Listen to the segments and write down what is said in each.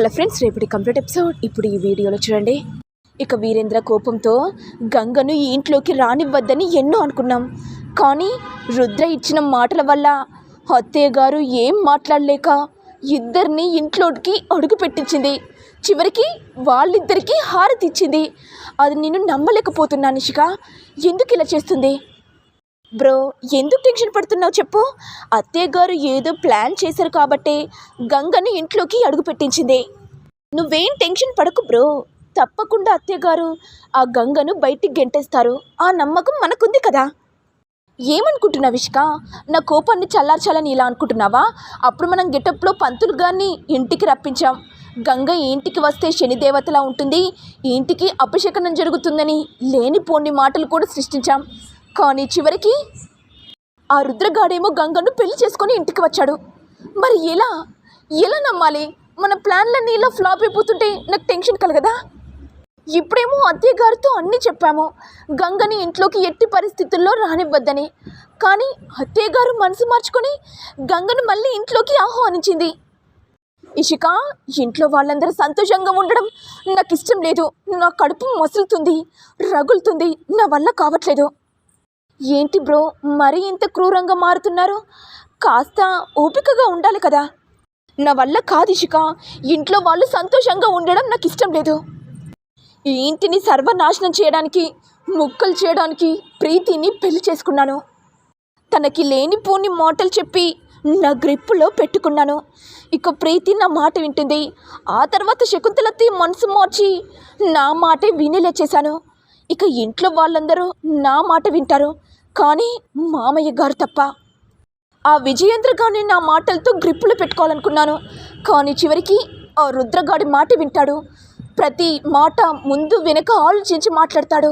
Hello friends రేపటి complete episode. ఇప్పుడు ఈ వీడియోలో చూడండి. ఇక వీరేంద్ర కోపంతో గంగను ఈ ఇంట్లోకి రానివ్వద్దని ఎన్నో అనుకున్నాం. కానీ రుద్ర ఇచ్చిన మాటల వల్ల అత్తయ్య గారు ఏం మాట్లాడలేక ఇద్దరిని ఇంట్లోకి అడుగు పెట్టించింది. చివరికి వాళ్ళిద్దరికీ హారతి ఇచ్చింది అది నేను నమ్మలేకపోతున్నా నిషిక. ఎందుకు ఇలా చేస్తుంది? బ్రో ఎందుకు టెన్షన్ పడుతున్నావు చెప్పు? అత్తయ్య గారు ఏదో ప్లాన్ చేశారు కాబట్టే గంగని ఇంట్లోకి అడుగు పెట్టించింది. నువ్వేం టెన్షన్ పడకు బ్రో. తప్పకుండా అత్తయ్య గారు ఆ గంగను బయటికి గెంటేస్తారు. ఆ నమ్మకం మనకుంది కదా. ఏమనుకుంటున్నావు విష్క? నా కోపాన్ని చల్లార్చాలని ఇలా అనుకుంటున్నావా? అప్పుడు మనం గెటప్లో పంతులు గారిని ఇంటికి రప్పించాం. గంగ ఇంటికి వస్తే శనిదేవతలా ఉంటుంది. ఇంటికి అపశకనం జరుగుతుందని లేనిపోని మాటలు కూడా సృష్టించాం. కానీ చివరికి ఆ రుద్రగాడేమో గంగను పెళ్ళి చేసుకొని ఇంటికి వచ్చాడు. మరి ఎలా? ఎలా నమ్మాలి? మన ప్లాన్లన్నీ ఇలా ఫ్లాప్ అయిపోతుంటే నాకు టెన్షన్ కలగదా? ఇప్పుడేమో అత్తయ్య గారితో అన్నీ చెప్పాము. గంగని ఇంట్లోకి ఎట్టి పరిస్థితుల్లో రానివ్వద్దని. కానీ అత్తయ్య గారు మనసు మార్చుకొని గంగను మళ్ళీ ఇంట్లోకి ఆహ్వానించింది. ఇషిక ఇంట్లో వాళ్ళందరూ సంతోషంగా ఉండడం నాకు ఇష్టం లేదు. నా కడుపు మసులుతుంది రగులుతుంది. నా వల్ల కావట్లేదు. ఏంటి బ్రో మరీ ఇంత క్రూరంగా మారుతున్నారు? కాస్త ఓపికగా ఉండాలి కదా. నా వల్ల కాదు ఇషిక. ఇంట్లో వాళ్ళు సంతోషంగా ఉండడం నాకు ఇష్టం లేదు. ఈ ఇంటిని సర్వనాశనం చేయడానికి ముక్కలు చేయడానికి ప్రీతిని పెళ్ళి చేసుకున్నాను. తనకి లేనిపోని మాటలు చెప్పి నా గ్రిప్పులో పెట్టుకున్నాను. ఇక ప్రీతి నా మాట వింటుంది. ఆ తర్వాత శకుంతలత్తి మనసు మార్చి నా మాటే వినేలా చేశాను. ఇక ఇంట్లో వాళ్ళందరూ నా మాట వింటారు. కానీ మామయ్య గారు తప్ప. ఆ విజయేంద్ర గారిని నా మాటలతో గ్రిప్పులు పెట్టుకోవాలనుకున్నాను. కానీ చివరికి ఆ రుద్రగాడి మాట వింటాడు. ప్రతి మాట ముందు వెనక ఆలోచించి మాట్లాడతాడు.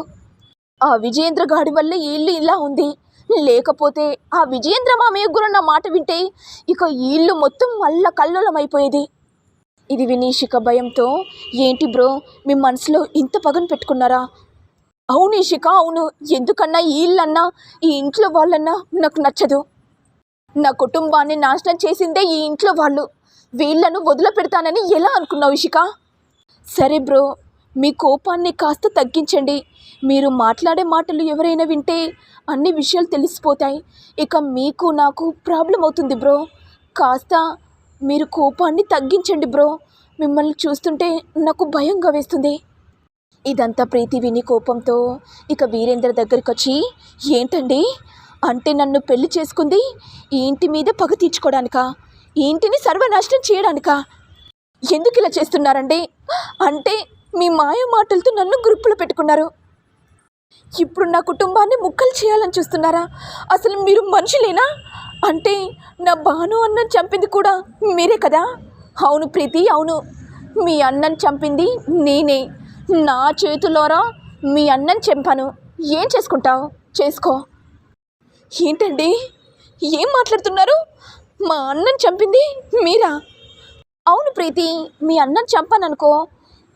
ఆ విజయేంద్ర గాడి వల్ల ఇల్లు ఇలా ఉంది. లేకపోతే ఆ విజయేంద్ర మామయ్య కూడా నా మాట వింటే ఇక ఇల్లు మొత్తం వల్ల కల్లోలం అయిపోయేది ఇది వినీషిక భయంతో ఏంటి బ్రో మీ మనసులో ఇంత పగను పెట్టుకున్నారా? అవును ఇషిక అవును. ఎందుకన్నా వీళ్ళన్నా ఈ ఇంట్లో వాళ్ళన్నా నాకు నచ్చదు. నా కుటుంబాన్ని నాశనం చేసిందే ఈ ఇంట్లో వాళ్ళు. వీళ్ళను వదిలిపెడతానని ఎలా అనుకున్నావు ఇషిక? సరే బ్రో మీ కోపాన్ని కాస్త తగ్గించండి. మీరు మాట్లాడే మాటలు ఎవరైనా వింటే అన్ని విషయాలు తెలిసిపోతాయి. ఇక మీకు నాకు ప్రాబ్లం అవుతుంది బ్రో. కాస్త మీరు కోపాన్ని తగ్గించండి బ్రో. మిమ్మల్ని చూస్తుంటే నాకు భయంగా వేస్తుంది. ఇదంతా ప్రీతి విని కోపంతో ఇక వీరేంద్ర దగ్గరికి వచ్చి ఏంటండి? అంటే నన్ను పెళ్ళి చేసుకుంది ఈ ఇంటి మీద పగ తీర్చుకోవడానికా ఈ ఇంటిని సర్వనాశనం చేయడానికా? ఎందుకు ఇలా చేస్తున్నారండి? అంటే మీ మాయ మాటలతో నన్ను గ్రూపులో పెట్టుకున్నారు. ఇప్పుడు నా కుటుంబాన్ని ముక్కలు చేయాలని చూస్తున్నారా? అసలు మీరు మనుషులేనా? అంటే నా బాను అన్నని చంపింది కూడా మీరే కదా? అవును ప్రీతి అవును. మీ అన్నని చంపింది నేనే. నా చేతులోరా మీ అన్నని చంపాను? ఏం చేసుకుంటావు? చేసుకో. ఏంటండి? ఏం మాట్లాడుతున్నారు? మా అన్నని చంపింది మీరా? అవును ప్రీతి మీ అన్నని చంపాననుకో.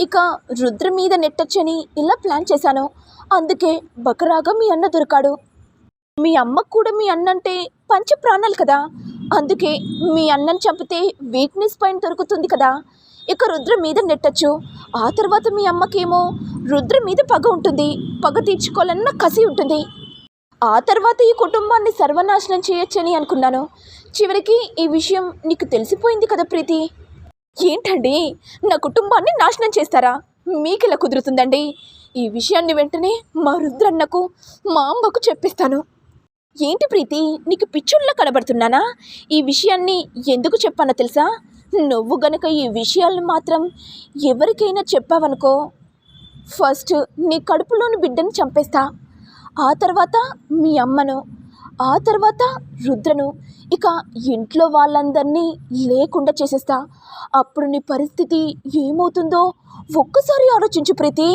ఇక రుద్ర మీద నెట్టొచ్చని ఇలా ప్లాన్ చేశాను. అందుకే బకరాగా మీ అన్న దొరికాడు. మీ అమ్మకు కూడా మీ అన్నంటే పంచ ప్రాణాలు కదా. అందుకే మీ అన్నని చంపితే వీక్నెస్ పాయింట్ దొరుకుతుంది కదా. ఇక రుద్ర మీద నెట్టచ్చు. ఆ తర్వాత మీ అమ్మకేమో రుద్ర మీద పగ ఉంటుంది. పగ తీర్చుకోవాలన్న కసి ఉంటుంది. ఆ తర్వాత ఈ కుటుంబాన్ని సర్వనాశనం చేయొచ్చని అనుకున్నాను. చివరికి ఈ విషయం నీకు తెలిసిపోయింది కదా ప్రీతి? ఏంటండి? నా కుటుంబాన్ని నాశనం చేస్తారా? మీకు ఇలా కుదురుతుందండి? ఈ విషయాన్ని వెంటనే మా రుద్రన్నకు మా అమ్మకు చెప్పిస్తాను. ఏంటి ప్రీతి? నీకు పిచ్చుల్లో కనబడుతున్నానా? ఈ విషయాన్ని ఎందుకు చెప్పానో తెలుసా? నువ్వు గనుక ఈ విషయాలను మాత్రం ఎవరికైనా చెప్పావనుకో ఫస్ట్ నీ కడుపులోని బిడ్డను చంపేస్తా. ఆ తర్వాత మీ అమ్మను ఆ తర్వాత రుద్రను ఇక ఇంట్లో వాళ్ళందరినీ లేకుండా చేసేస్తా. అప్పుడు నీ పరిస్థితి ఏమవుతుందో ఒక్కసారి ఆలోచించు ప్రీతి.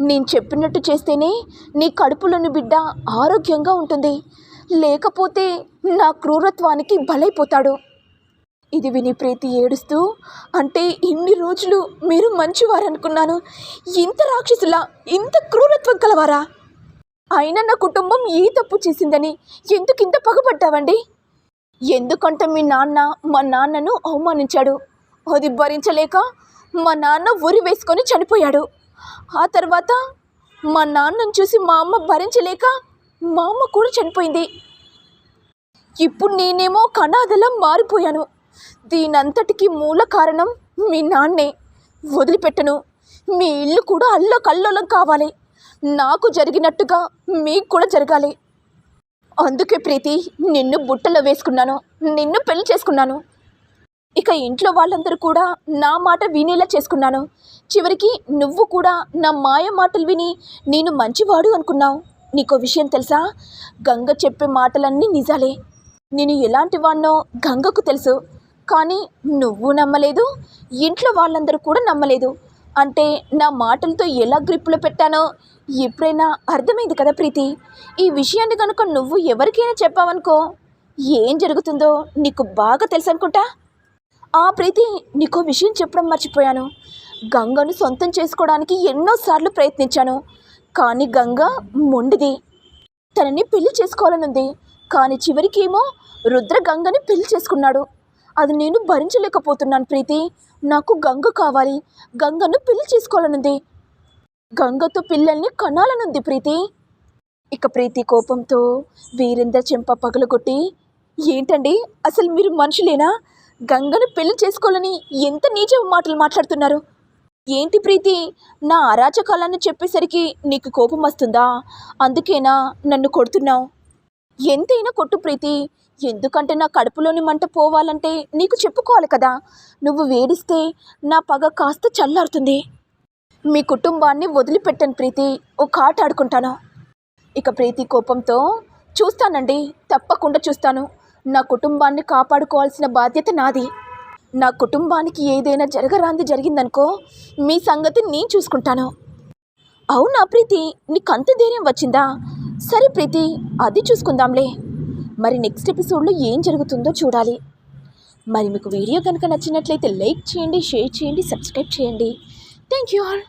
నేను చెప్పినట్టు చేస్తేనే నీ కడుపులోని బిడ్డ ఆరోగ్యంగా ఉంటుంది. లేకపోతే నా క్రూరత్వానికి బలైపోతాడు. ఇది విని ప్రీతి ఏడుస్తూ అంటే ఇన్ని రోజులు మీరు మంచివారనుకున్నాను. ఇంత రాక్షసులా ఇంత క్రూరత్వం కలవారా? అయినా నా కుటుంబం ఏ తప్పు చేసిందని ఎందుకు ఇంత పగబడ్డావండి ఎందుకంటే మీ నాన్న మా నాన్నను అవమానించాడు. అది భరించలేక మా నాన్న ఉరి వేసుకొని చనిపోయాడు. ఆ తర్వాత మా నాన్నను చూసి మా అమ్మ భరించలేక మా అమ్మ కూడా చనిపోయింది. ఇప్పుడు నేనేమో కణాదలం మారిపోయాను. దీనంతటికి మూల కారణం మీ నాన్నే. వదిలిపెట్టను. మీ ఇల్లు కూడా అల్లో కల్లోలం కావాలి. నాకు జరిగినట్టుగా మీకు కూడా జరగాలి. అందుకే ప్రీతి నిన్ను బుట్టలో వేసుకున్నాను. నిన్ను పెళ్ళి చేసుకున్నాను. ఇక ఇంట్లో వాళ్ళందరూ కూడా నా మాట వినేలా చేసుకున్నాను. చివరికి నువ్వు కూడా నా మాయ మాటలు విని నేను మంచివాడు అనుకున్నావు. నీకో విషయం తెలుసా? గంగ చెప్పే మాటలన్నీ నిజాలే. నేను ఎలాంటి వాడినో గంగకు తెలుసు. కానీ నువ్వు నమ్మలేదు ఇంట్లో వాళ్ళందరూ కూడా నమ్మలేదు. అంటే నా మాటలతో ఎలా గ్రిప్పులో పెట్టానో ఎప్పుడైనా అర్థమైంది కదా ప్రీతి. ఈ విషయాన్ని కనుక నువ్వు ఎవరికైనా చెప్పావనుకో ఏం జరుగుతుందో నీకు బాగా తెలుసు అనుకుంటా ఆ ప్రీతి నీకో విషయం చెప్పడం మర్చిపోయాను. గంగను సొంతం చేసుకోవడానికి ఎన్నోసార్లు ప్రయత్నించాను. కానీ గంగ మొండిది. తనని పెళ్ళి చేసుకోవాలనుంది. కానీ చివరికి ఏమో రుద్ర గంగని పెళ్ళి చేసుకున్నాడు. అది నేను భరించలేకపోతున్నాను ప్రీతి. నాకు గంగ కావాలి. గంగను పెళ్ళి చేసుకోవాలనుంది. గంగతో పిల్లల్ని కనాలనుంది ప్రీతి. ఇక ప్రీతి కోపంతో వీరేంద్ర చెంప పగలగొట్టి ఏంటండి? అసలు మీరు మనుషులేనా? గంగను పెళ్ళి చేసుకోవాలని ఎంత నీచ మాటలు మాట్లాడుతున్నారు? ఏంటి ప్రీతి? నా అరాచకాలను చెప్పేసరికి నీకు కోపం వస్తుందా? అందుకేనా నన్ను కొడుతున్నావు? ఎంతైనా కొట్టు ప్రీతి. ఎందుకంటే నా కడుపులోని మంట పోవాలంటే నీకు చెప్పుకోవాలి కదా. నువ్వు వేడిస్తే నా పగ కాస్త చల్లారుతుంది. మీ కుటుంబాన్ని వదిలిపెట్టను ప్రీతి. ఒక ఆట ఆడుకుంటాను. ఇక ప్రీతి కోపంతో చూస్తానండి తప్పకుండా చూస్తాను. నా కుటుంబాన్ని కాపాడుకోవాల్సిన బాధ్యత నాది. నా కుటుంబానికి ఏదైనా జరగరాంది జరిగిందనుకో మీ సంగతి నేను చూసుకుంటాను. అవునా ప్రీతి? నీకు అంత ధైర్యం వచ్చిందా? సరే ప్రీతి అది చూసుకుందాంలే. మరి నెక్స్ట్ ఎపిసోడ్లో ఏం జరుగుతుందో చూడాలి. మరి మీకు వీడియో కనుక నచ్చినట్లయితే లైక్ చేయండి షేర్ చేయండి సబ్స్క్రైబ్ చేయండి. Thank you all.